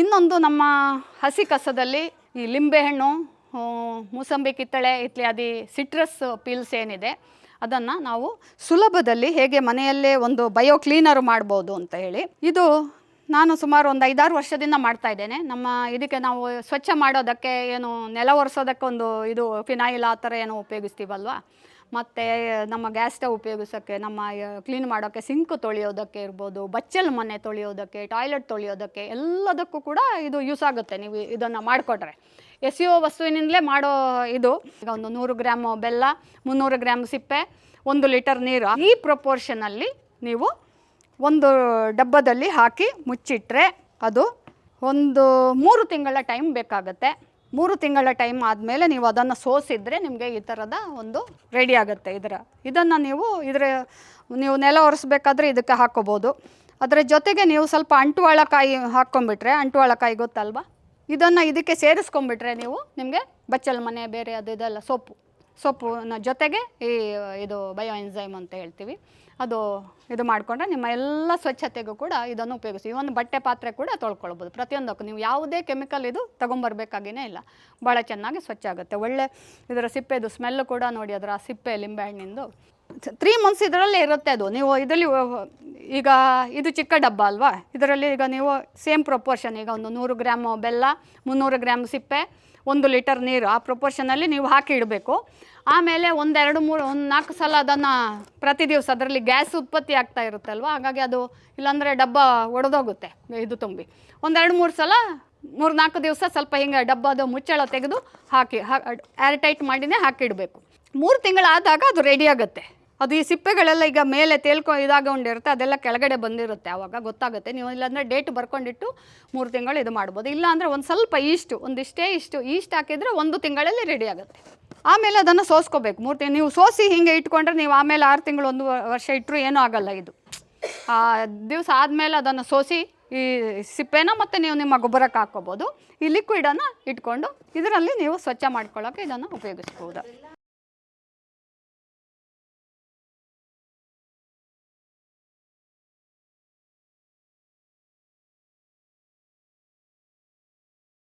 ಇನ್ನೊಂದು ನಮ್ಮ ಹಸಿ ಕಸದಲ್ಲಿ ಈ ಲಿಂಬೆಹಣ್ಣು ಮೂಸಂಬಿ, ಕಿತ್ತಳೆ, ಇತ್ಯಾದಿ ಸಿಟ್ರಸ್ ಪೀಲ್ಸ್ ಏನಿದೆ, ಅದನ್ನು ನಾವು ಸುಲಭದಲ್ಲಿ ಹೇಗೆ ಮನೆಯಲ್ಲೇ ಒಂದು ಬಯೋ ಕ್ಲೀನರ್ ಮಾಡ್ಬೋದು ಅಂತ ಹೇಳಿ. ಇದು ನಾನು ಸುಮಾರು ಒಂದು ಐದಾರು ವರ್ಷದಿಂದ ಮಾಡ್ತಾ ಇದ್ದೇನೆ. ನಮ್ಮ ಇದಕ್ಕೆ ನಾವು ಸ್ವಚ್ಛ ಮಾಡೋದಕ್ಕೆ ಏನು ನೆಲ ಒರೆಸೋದಕ್ಕೆ ಒಂದು ಇದು ಫಿನಾಯಿಲ್ ಆ ಥರ ಏನೋ ಉಪಯೋಗಿಸ್ತೀವಲ್ವಾ? ಮತ್ತು, ನಮ್ಮ ಗ್ಯಾಸ್ ಸ್ಟವ್ ಉಪಯೋಗಿಸೋಕ್ಕೆ ನಮ್ಮ ಕ್ಲೀನ್ ಮಾಡೋಕ್ಕೆ ಸಿಂಕ್ ತೊಳೆಯೋದಕ್ಕೆ ಇರ್ಬೋದು, ಬಚ್ಚಲ್ ಮನೆ ತೊಳೆಯೋದಕ್ಕೆ ಟಾಯ್ಲೆಟ್ ತೊಳೆಯೋದಕ್ಕೆ ಎಲ್ಲದಕ್ಕೂ ಕೂಡ ಇದು ಯೂಸ್ ಆಗುತ್ತೆ ನೀವು ಇದನ್ನು ಮಾಡಿಕೊಟ್ರೆ ಎಸೆಯೋ ವಸ್ತುವಿನಿಂದಲೇ ಮಾಡೋ ಇದು. ಈಗ ಒಂದು ನೂರು ಗ್ರಾಮ್ ಬೆಲ್ಲ, ಮುನ್ನೂರು ಗ್ರಾಮ್ ಸಿಪ್ಪೆ, ಒಂದು ಲೀಟರ್ ನೀರು. ಈ ಪ್ರಪೋರ್ಷನಲ್ಲಿ ನೀವು ಒಂದು ಡಬ್ಬದಲ್ಲಿ ಹಾಕಿ ಮುಚ್ಚಿಟ್ರೆ ಅದು ಒಂದು ಮೂರು ತಿಂಗಳ ಟೈಮ್ ಬೇಕಾಗುತ್ತೆ. ಮೂರು ತಿಂಗಳ ಟೈಮ್ ಆದಮೇಲೆ ನೀವು ಅದನ್ನು ಸೋಸಿದರೆ ನಿಮಗೆ ಈ ಥರದ ಒಂದು ರೆಡಿ ಆಗುತ್ತೆ ಇದರ. ಇದನ್ನು ನೀವು ಇದರ, ನೀವು ನೆಲ ಒರೆಸ್ಬೇಕಾದ್ರೆ ಇದಕ್ಕೆ ಹಾಕ್ಕೋಬೋದು ಅದರ ಜೊತೆಗೆ ನೀವು ಸ್ವಲ್ಪ ಅಂಟುವಾಳಕಾಯಿ ಹಾಕ್ಕೊಂಬಿಟ್ರೆ ಅಂಟುವಾಳಕಾಯಿ ಗೊತ್ತಲ್ವಾ? ಇದನ್ನು ಇದಕ್ಕೆ ಸೇರಿಸ್ಕೊಂಬಿಟ್ರೆ ನೀವು ನಿಮಗೆ ಬಚ್ಚಲ್ ಮನೆ ಬೇರೆ ಅದು ಇದೆಲ್ಲ ಸೊಪ್ಪು ಸೊಪ್ಪಿನ ಜೊತೆಗೆ ಈ, ಇದು ಬಯೋ ಎನ್ಸೈಮ್ ಅಂತ ಹೇಳ್ತೀವಿ. ಅದು ಇದು ಮಾಡಿಕೊಂಡ್ರೆ ನಿಮ್ಮ ಎಲ್ಲ ಸ್ವಚ್ಛತೆಗೂ ಕೂಡ ಇದನ್ನು ಉಪಯೋಗಿಸಿ ಒಂದು ಬಟ್ಟೆ ಪಾತ್ರೆ ಕೂಡ ತೊಳ್ಕೊಳ್ಬೋದು. ಪ್ರತಿಯೊಂದಕ್ಕೂ. ನೀವು ಯಾವುದೇ ಕೆಮಿಕಲ್ ಇದು ತೊಗೊಂಬರ್ಬೇಕಾಗಿಯೇ ಇಲ್ಲ. ಭಾಳ ಚೆನ್ನಾಗಿ ಸ್ವಚ್ಛ ಆಗುತ್ತೆ. ಒಳ್ಳೆ ಇದರ ಸಿಪ್ಪೆದು ಸ್ಮೆಲ್ಲು ಕೂಡ ನೋಡಿ, ಅದರ ಸಿಪ್ಪೆ ಲಿಂಬೆಹಣ್ಣಿಂದು ತ್ರೀ ಮಂತ್ಸ್ ಇದರಲ್ಲೇ ಇರುತ್ತೆ ಅದು. ನೀವು ಇದರಲ್ಲಿ ಈಗ ಇದು ಚಿಕ್ಕ ಡಬ್ಬ ಅಲ್ವಾ? ಇದರಲ್ಲಿ ಈಗ ನೀವು ಸೇಮ್ ಪ್ರೊಪೋರ್ಷನ್ ಈಗ ಒಂದು ನೂರು ಗ್ರಾಮ್ ಬೆಲ್ಲ, ಮುನ್ನೂರು ಗ್ರಾಮ್ ಸಿಪ್ಪೆ, ಒಂದು ಲೀಟರ್ ನೀರು, ಆ ಪ್ರೊಪೋರ್ಷನಲ್ಲಿ ನೀವು ಹಾಕಿ ಇಡಬೇಕು. ಆಮೇಲೆ ಒಂದೆರಡು ಮೂರು, ಒಂದು ನಾಲ್ಕು ಸಲ ಅದನ್ನು ಪ್ರತಿ ದಿವಸ ಅದರಲ್ಲಿ ಗ್ಯಾಸ್ ಉತ್ಪತ್ತಿ ಆಗ್ತಾ ಇರುತ್ತಲ್ವ ಹಾಗಾಗಿ ಅದು ಇಲ್ಲಾಂದರೆ ಡಬ್ಬ ಒಡೆದೋಗುತ್ತೆ, ಇದು ತುಂಬಿ. ಒಂದೆರಡು ಮೂರು ಸಲ, ಮೂರು ನಾಲ್ಕು ದಿವಸ ಸ್ವಲ್ಪ ಹಿಂಗೆ ಡಬ್ಬದ ಮುಚ್ಚಳ ತೆಗೆದು ಹಾಕಿ, ಹಾ ಏರ್ಟೈಟ್ ಮಾಡಿನೇ ಹಾಕಿಡಬೇಕು ಮೂರು ತಿಂಗಳಾದಾಗ ಅದು ರೆಡಿ ಆಗುತ್ತೆ. ಅದು ಈ ಸಿಪ್ಪೆಗಳೆಲ್ಲ ಈಗ ಮೇಲೆ ತೇಲ್ಕೊ ಇದಾಗೊಂಡಿರುತ್ತೆ, ಅದೆಲ್ಲ ಕೆಳಗಡೆ ಬಂದಿರುತ್ತೆ ಆವಾಗ ಗೊತ್ತಾಗುತ್ತೆ. ನೀವು ಇಲ್ಲಾಂದರೆ ಡೇಟ್ ಬರ್ಕೊಂಡಿಟ್ಟು ಮೂರು ತಿಂಗಳು ಇದು ಮಾಡ್ಬೋದು. ಇಲ್ಲ ಅಂದರೆ ಒಂದು ಸ್ವಲ್ಪ ಈಸ್ಟು ಒಂದಿಷ್ಟೇ ಇಷ್ಟು ಈಸ್ಟ್ ಹಾಕಿದರೆ ಒಂದು ತಿಂಗಳಲ್ಲಿ ರೆಡಿ ಆಗುತ್ತೆ. ಆಮೇಲೆ ಅದನ್ನು ಸೋಸ್ಕೋಬೇಕು. ಮೂರು ತಿಂಗಳು ನೀವು ಸೋಸಿ ಹೀಗೆ ಇಟ್ಕೊಂಡ್ರೆ ನೀವು ಆಮೇಲೆ ಆರು ತಿಂಗಳು ಒಂದು ವರ್ಷ ಇಟ್ಟರು ಏನೂ ಆಗಲ್ಲ ಇದು. ಆ ದಿವಸ ಆದಮೇಲೆ ಅದನ್ನು ಸೋಸಿ ಈ ಸಿಪ್ಪೆನ ಮತ್ತು ನೀವು ನಿಮ್ಮ ಗೊಬ್ಬರಕ್ಕೆ ಹಾಕ್ಕೋಬೋದು. ಈ ಲಿಕ್ವಿಡನ್ನು ಇಟ್ಕೊಂಡು ಇದರಲ್ಲಿ ನೀವು ಸ್ವಚ್ಛ ಮಾಡ್ಕೊಳ್ಳೋಕ್ಕೆ ಇದನ್ನು ಉಪಯೋಗಿಸ್ಬೋದು.